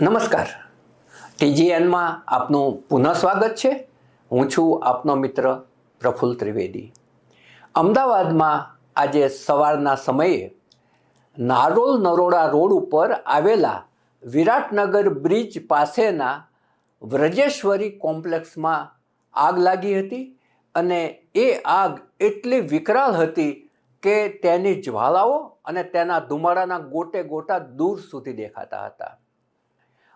નમસ્કાર. ટીજીએનમાં આપનું પુનઃ સ્વાગત છે. હું છું આપનો મિત્ર પ્રફુલ ત્રિવેદી. અમદાવાદમાં આજે સવારના સમયે નારોલ નરોડા રોડ ઉપર આવેલા વિરાટનગર બ્રિજ પાસેના વ્રજેશ્વરી કોમ્પ્લેક્સમાં આગ લાગી હતી અને એ આગ એટલી વિકરાળ હતી કે તેની જ્વાળાઓ અને તેના ધુમાડાના ગોટે ગોટા દૂર સુધી દેખાતા હતા.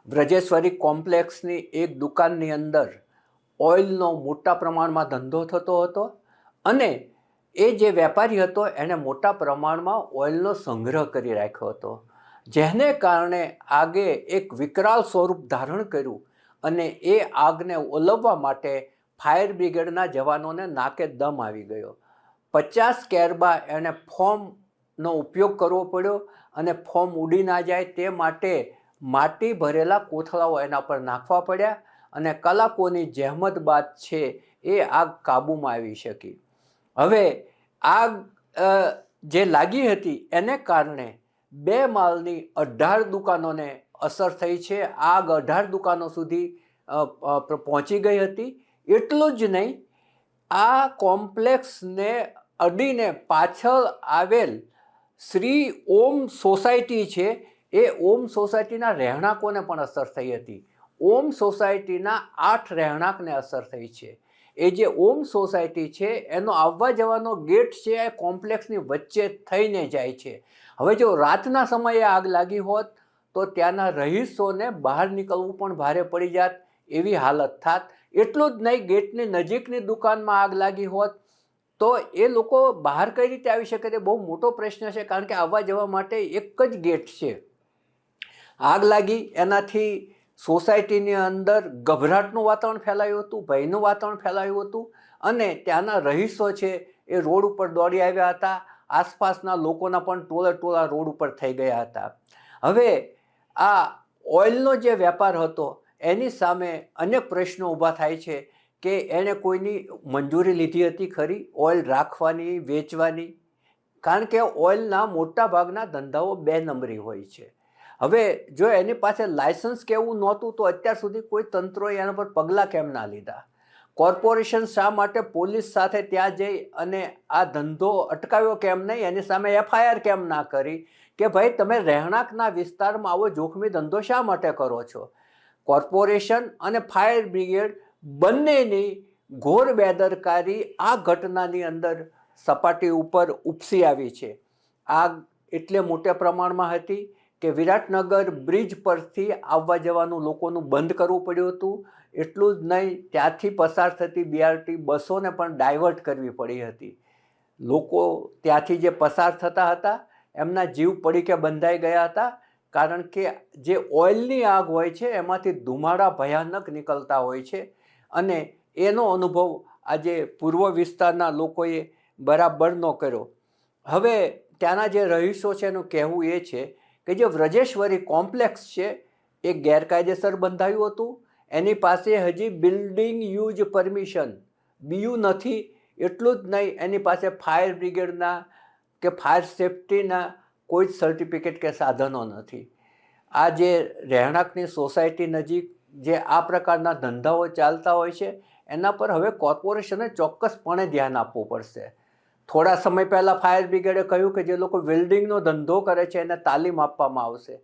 વ્રજેશ્વરી કોમ્પ્લેક્સની એક દુકાનની અંદર ઓઇલનો મોટા પ્રમાણમાં ધંધો થતો હતો અને એ જે વેપારી હતો એણે મોટા પ્રમાણમાં ઓઇલનો સંગ્રહ કરી રાખ્યો હતો. જેને કારણે આગે એક વિકરાળ સ્વરૂપ ધારણ કર્યું અને એ આગને ઓલવવા માટે ફાયર બ્રિગેડના જવાનોને નાકે દમ આવી ગયો. પચાસ કેરબા એણે ફોર્મનો ઉપયોગ કરવો પડ્યો અને ફોર્મ ઉડી ના જાય તે માટે માટી ભરેલા કોથળાઓ એના પર નાખવા પડ્યા અને કલાકોની જહેમત બાદ છે એ આગ કાબૂમાં આવી શકી. હવે આગ જે લાગી હતી એને કારણે બે માલની અઢાર દુકાનોને અસર થઈ છે. આગ અઢાર દુકાનો સુધી પહોંચી ગઈ હતી. એટલું જ નહીં, આ કોમ્પ્લેક્સને અડીને પાછળ આવેલ શ્રી ઓમ સોસાયટી છે એ ઓમ સોસાયટીના રહેણાંકોને પણ અસર થઈ હતી. ઓમ સોસાયટીના આઠ રહેણાંકને અસર થઈ છે. એ જે ઓમ સોસાયટી છે, એનો આવવા જવાનો ગેટ છે, એ કોમ્પ્લેક્સની વચ્ચે થઈને જાય છે. હવે જો રાતના સમયે આગ લાગી હોત, તો ત્યાંના રહીશોને બહાર નીકળવું પણ ભારે પડી જાત, એવી હાલત થાત. એટલું જ નહીં, ગેટની નજીકની દુકાનમાં આગ લાગી હોત, તો એ લોકો બહાર કઈ રીતે આવી શકે તે બહુ મોટો પ્રશ્ન છે, કારણ કે આવવા જવા માટે એક જ ગેટ છે. આગ લાગી. એનાથી સોસાયટીની અંદર ગભરાટનું વાતાવરણ ફેલાયું હતું, ભયનું વાતાવરણ ફેલાયું હતું અને ત્યાંના રહીશો છે એ રોડ ઉપર દોડી આવ્યા હતા. આસપાસના લોકોના પણ ટોળા ટોળા રોડ ઉપર થઈ ગયા હતા. હવે આ ઓઇલનો જે વેપાર હતો એની સામે અનેક પ્રશ્નો ઊભા થાય છે કે એણે કોઈની મંજૂરી લીધી હતી ખરી? ઓઇલ રાખવાની, વેચવાની? કારણ કે ઓઇલના મોટા ભાગના ધંધાઓ બે નંબરી હોય છે. હવે જો એની પાસે લાયસન્સ કેવું નહોતું, તો અત્યાર સુધી કોઈ તંત્રોએ એના પર પગલાં કેમ ના લીધા? કોર્પોરેશન શા માટે પોલીસ સાથે ત્યાં જઈ અને આ ધંધો અટકાવ્યો કેમ નહીં? એની સામે એફઆઈઆર કેમ ના કરી? કે ભાઈ, તમે રહેણાંકના વિસ્તારમાં આવો, જોખમી ધંધો શા માટે કરો છો? કોર્પોરેશન અને ફાયર બ્રિગેડ બંનેની ઘોર બેદરકારી આ ઘટનાની અંદર સપાટી ઉપર ઉપસી આવી છે. આગ એટલે મોટા પ્રમાણમાં હતી. કે વિરાટનગર બ્રિજ પરથી આવવા જવાનું લોકોનું બંધ કરવું પડ્યું હતું. એટલું જ નહીં, ત્યાંથી પસાર થતી બીઆરટી બસોને પણ ડાયવર્ટ કરવી પડી હતી. લોકો ત્યાંથી જે પસાર થતા હતા, એમના જીવ પડીકે બંધાઈ ગયા હતા. કારણ કે જે ઓઇલની આગ હોય છે, એમાંથી ધુમાડા ભયાનક નીકળતા હોય છે. અને એનો અનુભવ આજે પૂર્વ વિસ્તારના લોકોએ બરાબર ન કર્યો. હવે ત્યાંના જે રહીશો છે, એનું કહેવું એ છે કે જે વ્રજેશ્વરી કોમ્પ્લેક્સ છે, એ ગેરકાયદેસર બંધાયું હતું. એની પાસે હજી બિલ્ડિંગ યુઝ પરમિશન બીયું નથી, એટલું જ નહીં, એની પાસે ફાયર બ્રિગેડના કે ફાયર સેફટીના કોઈ જ સર્ટિફિકેટ કે સાધનો નથી. આ જે રહેણાંકની સોસાયટી નજીક જે આ પ્રકારના ધંધાઓ ચાલતા હોય છે, એના પર હવે કોર્પોરેશને ચોક્કસપણે ધ્યાન આપવું પડશે. થોડા સમય પહેલાં ફાયર બ્રિગેડે કહ્યું કે જે લોકો વેલ્ડિંગનો ધંધો કરે છે, એને તાલીમ આપવામાં આવશે.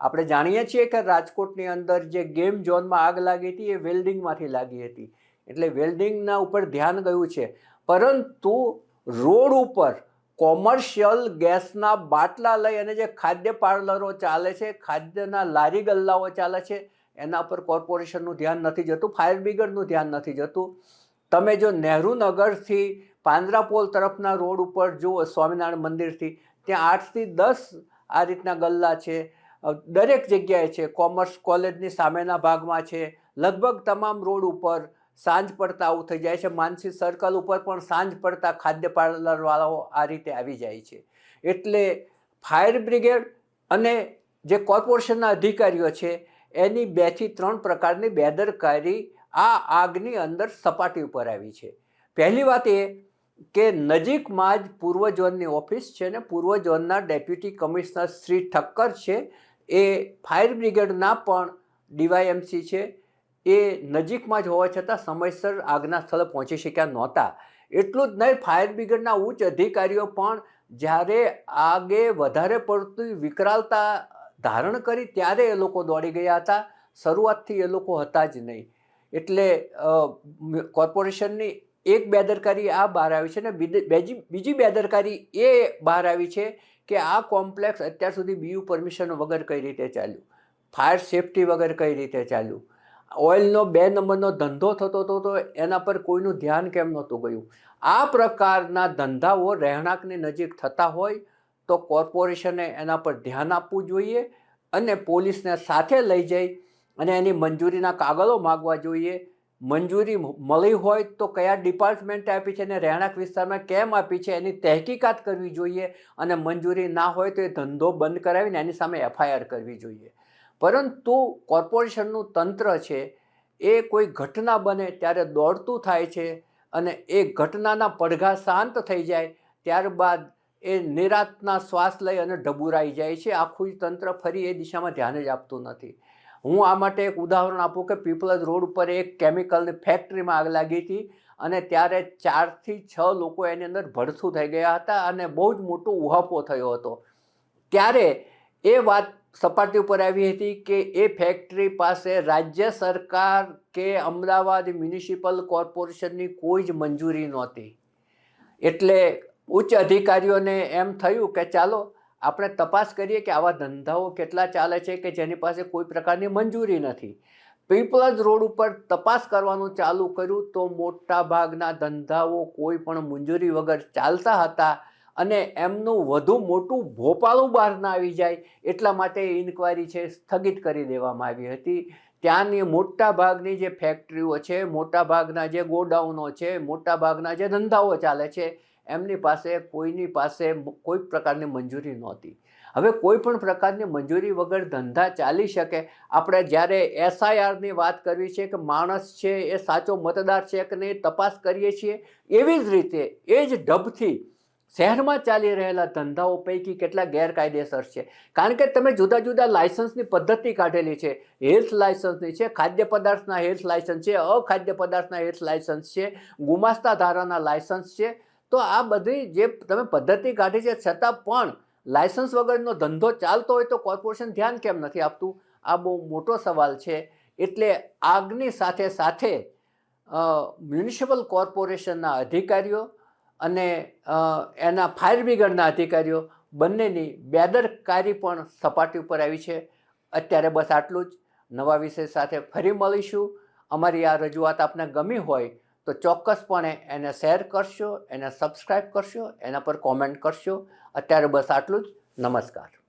આપણે જાણીએ છીએ કે રાજકોટની અંદર જે ગેમ ઝોનમાં આગ લાગી હતી, એ વેલ્ડિંગમાંથી લાગી હતી. એટલે વેલ્ડિંગના ઉપર ધ્યાન ગયું છે. પરંતુ રોડ ઉપર કોમર્શિયલ ગેસના બાટલા લઈ અને જે ખાદ્ય પાર્લરો ચાલે છે, ખાદ્યના લારી ગલ્લાઓ ચાલે છે, એના પર કોર્પોરેશનનું ધ્યાન નથી જતું, ફાયર બ્રિગેડનું ધ્યાન નથી જતું. તમે જો નહેરુ નગરથી પાંજરાપોલ તરફના રોડ ઉપર જુઓ સ્વામિનારાયણ મંદિરથી, ત્યાં આઠથી દસ આ રીતના ગલ્લા છે. દરેક જગ્યાએ છે. કોમર્સ કોલેજની સામેના ભાગમાં છે. લગભગ તમામ રોડ ઉપર સાંજ પડતા આવું થઈ જાય છે. માનસી સર્કલ ઉપર પણ સાંજ પડતા ખાદ્ય પાર્લરવાળાઓ આ રીતે આવી જાય છે. એટલે ફાયર બ્રિગેડ અને જે કોર્પોરેશનના અધિકારીઓ છે, એની બેથી ત્રણ પ્રકારની બેદરકારી આ આગની અંદર સપાટી ઉપર આવી છે. પહેલી વાત એ કે નજીકમાં જ પૂર્વ ઝોનની ઓફિસ છે ને પૂર્વ ડેપ્યુટી કમિશનર શ્રી ઠક્કર છે, એ ફાયર બ્રિગેડના પણ ડીવાયએમસી છે. એ નજીકમાં જ હોવા છતાં સમયસર આગના સ્થળે પહોંચી શક્યા નહોતા. એટલું જ નહીં, ફાયર બ્રિગેડના ઉચ્ચ અધિકારીઓ પણ જ્યારે આગે વધારે પડતી વિકરાલતા ધારણ કરી ત્યારે એ લોકો દોડી ગયા હતા. શરૂઆતથી એ લોકો હતા જ નહીં. એટલે કોર્પોરેશનની એક બેદરકારી આ બહાર આવી છે ને બીજી બીજી- બીજી બેદરકારી એ બહાર આવી છે કે આ કોમ્પ્લેક્સ અત્યાર સુધી બીયુ પરમિશન વગર કઈ રીતે ચાલ્યું? ફાયર સેફટી વગર કઈ રીતે ચાલ્યું? ઓઇલનો બે નંબરનો ધંધો થતો હતો તો એના પર કોઈનું ધ્યાન કેમ નહોતું ગયું? આ પ્રકારના ધંધાઓ રહેણાંકની નજીક થતા હોય તો કોર્પોરેશને એના પર ધ્યાન આપવું જોઈએ અને પોલીસને સાથે લઈ જઈ અને એની મંજૂરીના કાગળો માગવા જોઈએ મંજૂરી મળી હોય તો કયા ડિપાર્ટમેન્ટે આપી છે અને રહેણાંક વિસ્તારમાં કેમ આપી છે એની તહેકીકાત કરવી જોઈએ અને મંજૂરી ના હોય તો એ ધંધો બંધ કરાવીને એની સામે એફઆઈઆર કરવી જોઈએ. પરંતુ કોર્પોરેશનનું તંત્ર છે, એ કોઈ ઘટના બને ત્યારે દોડતું થાય છે અને એ ઘટનાના પડઘા શાંત થઈ જાય, ત્યારબાદ એ નિરાતના શ્વાસ લઈ અને ડબુરાઈ જાય છે. આખું તંત્ર ફરી એ દિશામાં ધ્યાન જ આપતું નથી. હું આ માટે એક ઉદાહરણ આપું કે પીપલજ રોડ ઉપર એક કેમિકલની ફેક્ટરીમાં આગ લાગી હતી અને ત્યારે ચારથી છ લોકો એની અંદર ભડથું થઈ ગયા હતા અને બહુ જ મોટો ઉહાપો થયો હતો. ત્યારે એ વાત સપાટી ઉપર આવી હતી કે એ ફેક્ટરી પાસે રાજ્ય સરકાર કે અમદાવાદ મ્યુનિસિપલ કોર્પોરેશનની કોઈ જ મંજૂરી નહોતી. એટલે ઉચ્ચ અધિકારીઓને એમ થયું કે ચાલો આપણે તપાસ કરીએ કે આવા ધંધાઓ કેટલા ચાલે છે કે જેની પાસે કોઈ પ્રકારની મંજૂરી નથી. પીપલ્સ રોડ ઉપર તપાસ કરવાનું ચાલુ કર્યું તો મોટા ભાગના ધંધાઓ કોઈ પણ મંજૂરી વગર ચાલતા હતા અને એમનું વધુ મોટું ભોપાળું બહાર ના આવી જાય એટલા માટે ઇન્કવાયરી છે સ્થગિત કરી દેવામાં આવી હતી. ત્યાંની મોટા ભાગની જે ફેક્ટરીઓ છે મોટા ભાગના જે ગોડાઉનો છે મોટા ભાગના જે ધંધાઓ ચાલે છે એમની પાસે, કોઈની પાસે કોઈ પ્રકારની મંજૂરી નહોતી. હવે કોઈ પણ પ્રકારની મંજૂરી વગર ધંધા ચાલી શકે. આપણે જ્યારે એસઆઈઆરની વાત કરવી છે કે માણસ છે એ સાચો મતદાર છે કે નહીં, તપાસ કરીએ છીએ, એવી જ રીતે, એ જ ઢબથી શહેરમાં ચાલી રહેલા ધંધાઓ પૈકી કેટલા ગેરકાયદેસર છે. કારણ કે તમે જુદા જુદા લાયસન્સની પદ્ધતિ કાઢેલી છે. હેલ્થ લાયસન્સની છે, ખાદ્ય પદાર્થના હેલ્થ લાયસન્સ છે, અખાદ્ય પદાર્થના હેલ્થ લાયસન્સ છે, ગુમાસ્તા ધારાના લાયસન્સ છે તો આ બધી જે તમે પદ્ધતિ કાઢી છે, છતાં પણ લાયસન્સ વગરનો ધંધો ચાલતો હોય તો કોર્પોરેશન ધ્યાન કેમ નથી આપતું? આ બહુ મોટો સવાલ છે. એટલે આગની સાથે સાથે મ્યુનિસિપલ કોર્પોરેશનના અધિકારીઓ અને એના ફાયર બ્રિગેડના અધિકારીઓ બંનેની બેદરકારી પણ સપાટી ઉપર આવી છે. અત્યારે બસ આટલું જ. નવા વિષય સાથે ફરી મળીશું. અમારી આ રજૂઆત આપને ગમી હોય તો ચોક્કસપણે એને શેર કરશો, એને સબસ્ક્રાઈબ કરશો, એના પર કોમેન્ટ કરશો. અત્યારે બસ આટલું જ. નમસ્કાર.